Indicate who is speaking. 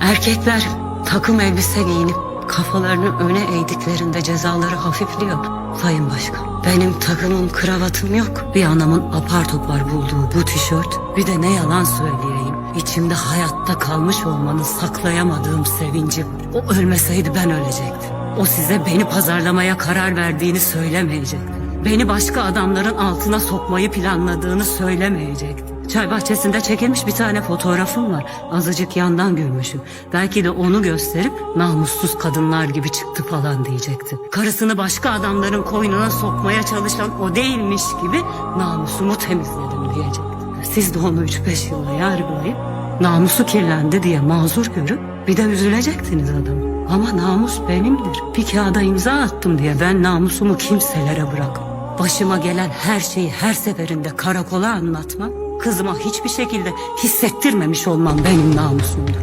Speaker 1: Erkekler takım elbise giyinip kafalarını öne eğdiklerinde cezaları hafifliyor. Sayın Başkan, benim takımım kravatım yok. Bir anamın apar topar bulduğu bu tişört. Bir de ne yalan söyleyeyim. İçimde hayatta kalmış olmanın saklayamadığım sevinci. O ölmeseydi ben ölecektim. O size beni pazarlamaya karar verdiğini söylemeyecekti. Beni başka adamların altına sokmayı planladığını söylemeyecekti. Çay bahçesinde çekilmiş bir tane fotoğrafım var. Azıcık yandan gülmüşüm. Belki de onu gösterip namussuz kadınlar gibi çıktı falan diyecekti. Karısını başka adamların koynuna sokmaya çalışan o değilmiş gibi namusumu temizledim diyecekti. Siz de onu 3-5 yıla yargılayıp namusu kirlendi diye mazur görüp bir de üzülecektiniz adam. Ama namus benimdir. Bir kağıda imza attım diye ben namusumu kimselere bırakmam. Başıma gelen her şeyi her seferinde karakola anlatmam, kızıma hiçbir şekilde hissettirmemiş olmam benim namusumdur.